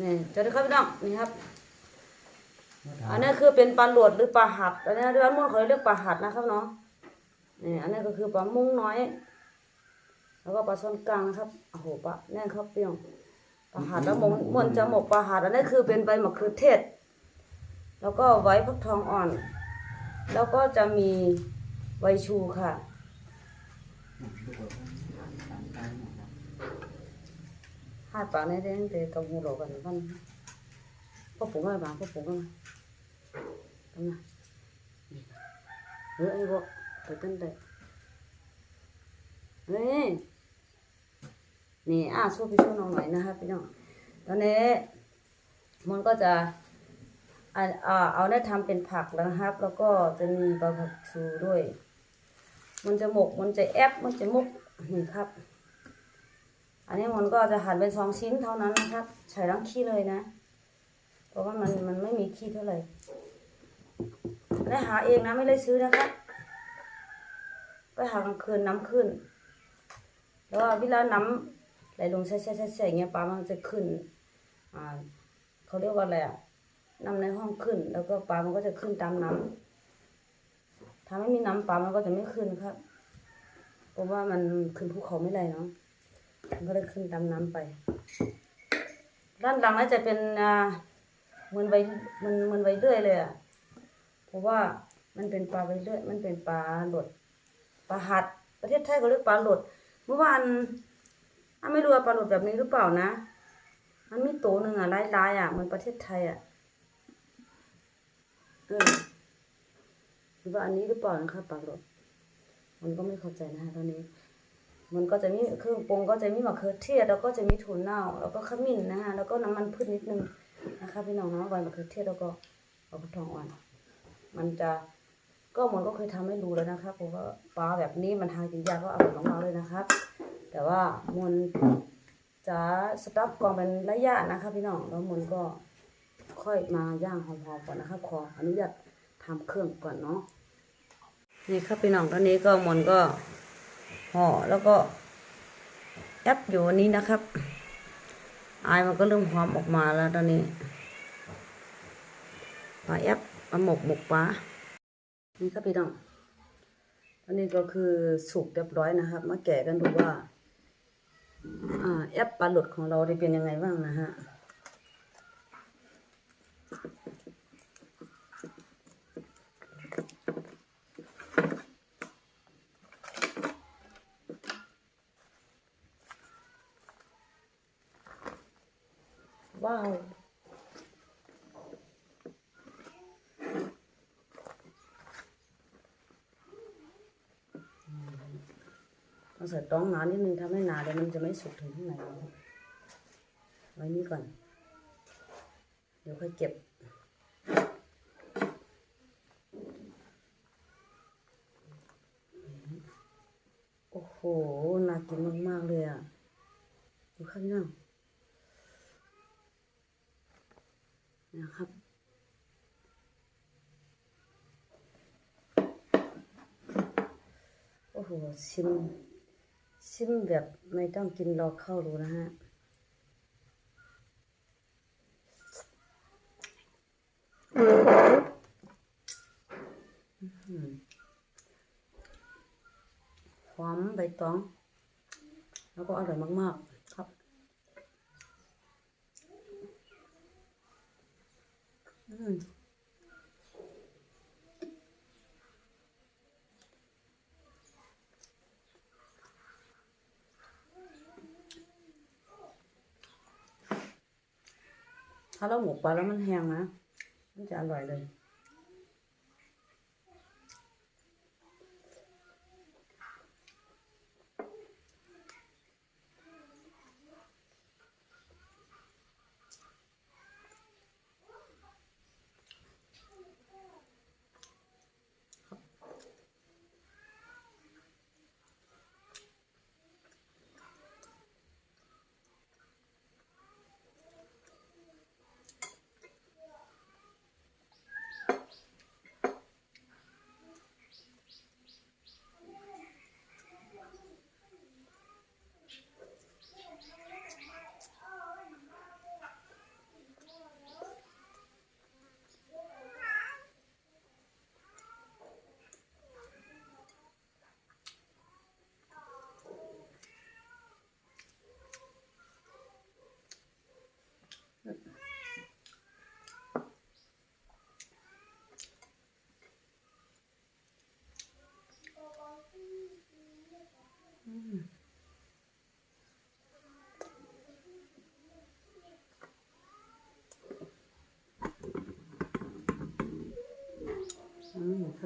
นี่เจะได้ครับพี่น้องนี่ครับ อันนี้คือเป็นปลาหลวดหรือปลาหัดอันนี้ด้านมุ่งเขาเรียกปลาหัดนะครับเนาะนี่อันนี้ก็คือปลามุ้งน้อย แล้วก็ปลาช่อนกลางนะครับโอ้โหปลาแน่นครับพี่น้องปลาหัดแล้วมนมันจะหมกปลาหัดอันนี้คือเป็นใบมะเขือเทศ แล้วก็ไว้พักทองอ่อน แล้วก็จะมีใบชูค่ะ hai bạn này đến để cầm hồ lộ gần văn có phụ ngay bạn có phụ ngay cầm nào nữa anh bộ phải tân đấy đấy nè à số พี่ช่วยน้องหน่อยนะครับพี่น้องตอนนี้มันก็จะอ่าอ่าเอาได้ทำเป็นผักแล้วนะครับ แล้วก็จะมีปลาผักชูด้วย มันจะหมก มันจะแอบมันจะมุกนี่ครับ อันนี้มันก็จะหั่นเป็นสองชิ้นเท่านั้นนะครับใส่ทั้งขี้เลยนะ เพราะว่ามันมันไม่มีขี้เท่าไหร่ได้หาเองนะไม่ได้ซื้อนะครับไปหากลางคืนน้ำขึ้น แล้วก็เวลาน้ำไหลลงแช่แช่แช่แช่เงี้ยปลามันจะขึ้น อ่าเขาเรียกว่าอะไรอะน้ำในห้องขึ้น แล้วก็ปลามันก็จะขึ้นตามน้ำถ้าไม่มีน้ำปลามันก็จะไม่ขึ้นครับ เพราะว่ามันขึ้นภูเขาไม่ไรเนาะ ก็เลยขึ้นตามน้ำไป ด้านหลังน่าจะเป็นเหมือนใบเหมันเหมือนใบเลื่อยเลยอะเพราะว่ามันเป็นปลาใบเลื่อย มันเป็นปลาหลดปลาหัด ประเทศไทยเขาเรียกปลาหลด เมื่อวานอะไม่รู้ว่าปลาหลดแบบนี้หรือเปล่านะ มันมีตัวหนึ่งอะลายๆอะเหมือนประเทศไทยอะเออหรือว่าอันนี้หรือเปล่านะคะปลาหลดมันก็ไม่เข้าใจนะคะตอนนี้ มันก็จะมีเครื่องปรุงก็จะมีมะเขือเทศแล้วก็จะมีถั่วเน่าแล้วก็ขมิ้นนะฮะแล้วก็น้ำมันพืชนิดนึงนะคะพี่น้องเนาะใบมะเขือเทศแล้วก็เอาทองอ่อนมันจะก็มันก็เคยทำให้ดูแล้วนะครับผมว่าปลาแบบนี้มันทานกินยากก็อร่อยมากๆเลยนะครับ แต่ว่ามันจะสต๊อกก่อนเป็นระยะนะคะพี่น้องแล้วมันก็ค่อยมาย่างหอมๆก่อนนะครับขออนุญาตทำเครื่องก่อนเนาะนี่ครับพี่น้องตอนนี้ก็มันก็ ห่อแล้วก็แอปอยู่อันนี้นะครับ อายมันก็เริ่มหอมออกมาแล้วตอนนี้ปลาแอปปลาหมกหมกปลานี่ครับพี่น้องตอนนี้ก็คือสุกเรียบร้อยนะครับ มาแกะกันดูว่าอ่าแอปปลาหลุดของเราได้เป็นยังไงบ้างนะฮะ ว้าวต้องใส่ต้องหนานิดนึงถ้าไม่หนาเดี๋ยวมันจะไม่สุกถึงข้างในไว้นี่ก่อน เดี๋ยวค่อยเก็บโอ้โหน่ากินมาก ๆ เลยอะ ดูข้างนอ นะครับ โอ้โหชิม ชิมแบบไม่ต้องกินรอเข้ารู้นะฮะหอมใบตอง แล้วก็อร่อยมาก ๆ ครับ อืม ถ้าเราหมกปลาแล้วมันแห้งนะ มันจะอร่อยเลย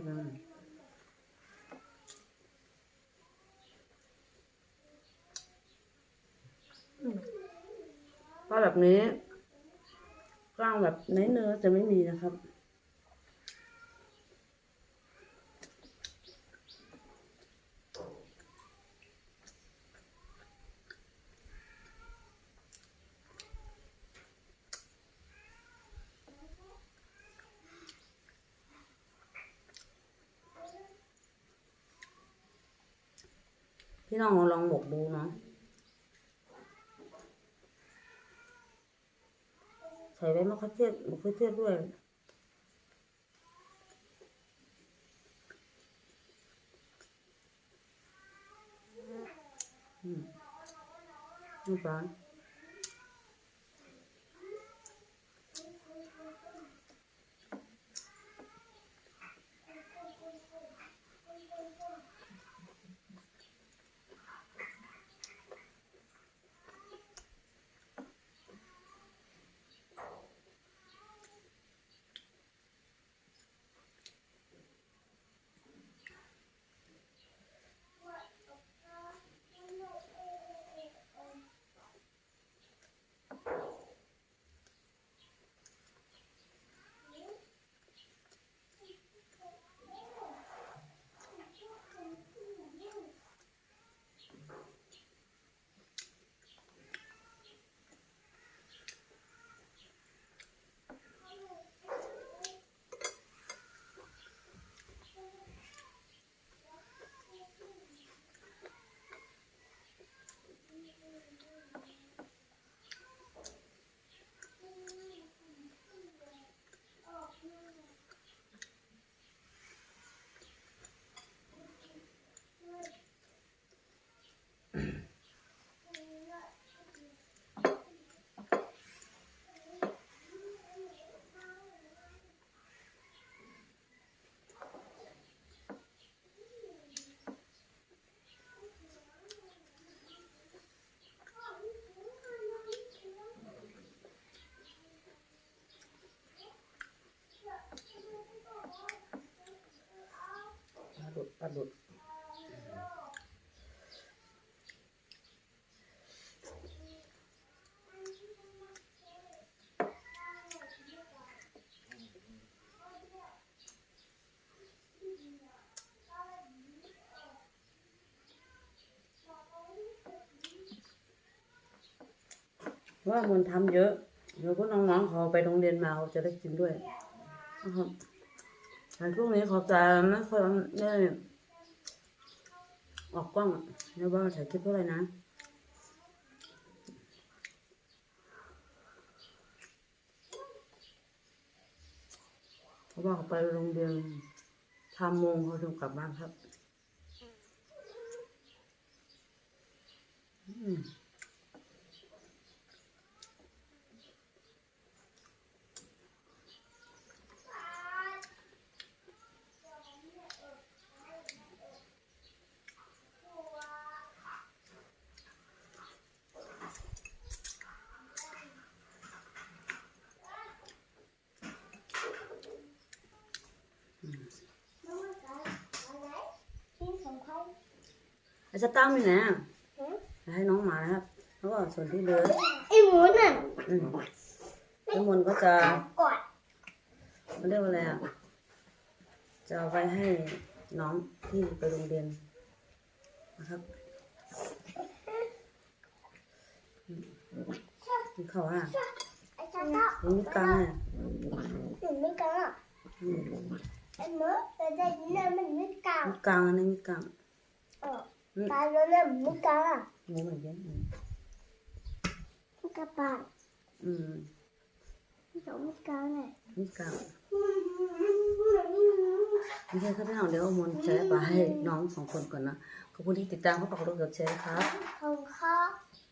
บ้างก็แบบนี้กล้างแบบเนื้อเนื้อจะไม่มีนะครับ พี่น้องลองหมกดูเนาะใส่ได้มะเขือเทศมะเขือเทศด้วยอืมนี่ปลาปลาดุดปลาดุดว่ามันทำเยอะ เดี๋ยวพวกน้องๆเขาไปโรงเรียนมาเขาจะได้กินด้วยนะครับแต่ช่วงนี้เขาจะไม่ค่อยได้ ออกกล้องแล้วว่าถ่ายคลิปเท่าไหร่นะเพราะว่าเขาไปโรงเรียนทำโมงเขาถึงกลับบ้านครับ อืม อาจจะตั้งอยู่ไหนอะให้น้องหมานะครับ แล้วก็ส่วนที่เหลือไอ้หมูน่ะอืมทั้งหมดก็จะกอดมันเรียกว่าอะไรอะ จะเอาไปให้น้องที่ไปโรงเรียนนะครับอืมกินข้าวอะไอ้จ้าจ้ายังมีกลางอะหนูไม่กล้าอืมไอ้หมูแต่ได้ยินแล้วมันไม่กล้ามีกลางอันนี้มีกลางเออ ตาแล้วเนี่ยไม่กล้าหมูเหมือนกันอืมไม่กล้าปากอืมไม่ต้องไม่กล้าเลยมีกลางไม่ใช่ครับพี่น้องเดี๋ยวเอามนต์แชร์ไปให้น้องสองคนก่อนนะขอบคุณที่ติดตามเขาฝากกดไลค์กดแชร์นะครับขอบคุณครับ